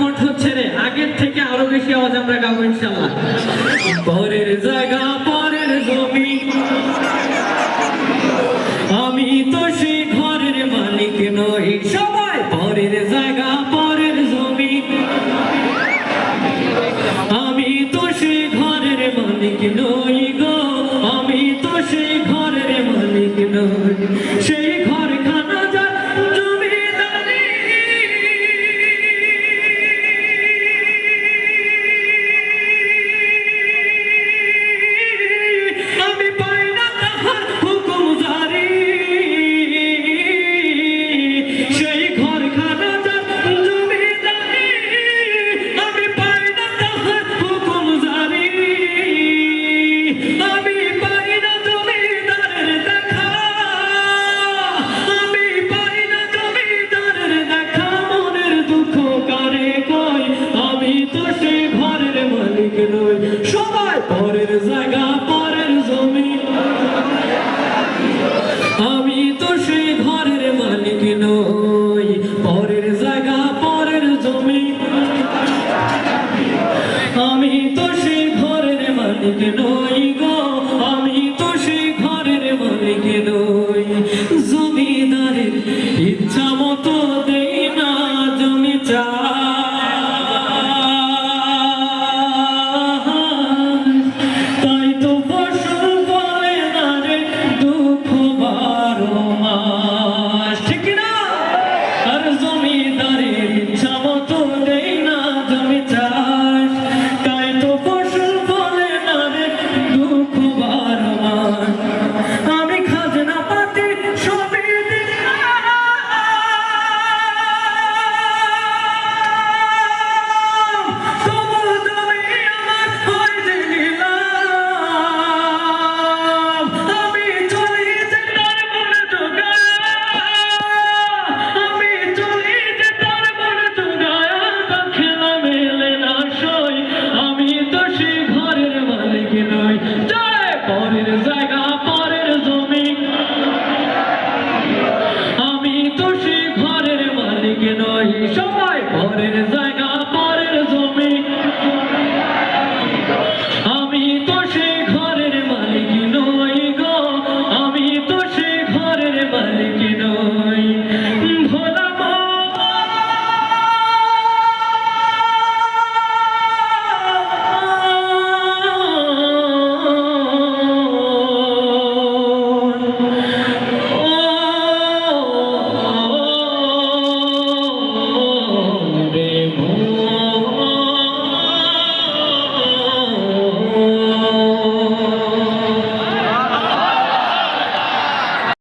কণ্ঠ রে, আগের থেকে আরও বেশি আওয়াজ আমরা গাবো ইনশাল্লাহ পরের জায়গা, পরের জমি আমি তো সেই ঘরের মালিক নই। সবাই পরের জায়গা, পরের জমি আমি তো সেই ঘরের মালিক নই। আমি তো সেই মালিক জায়গা, পরের জমি। তো সেই মালিক গো, আমি তো সেই মালিক জমিদারের ইচ্ছা মতো দেই না, জমি চা সময় ঘরের জায়গা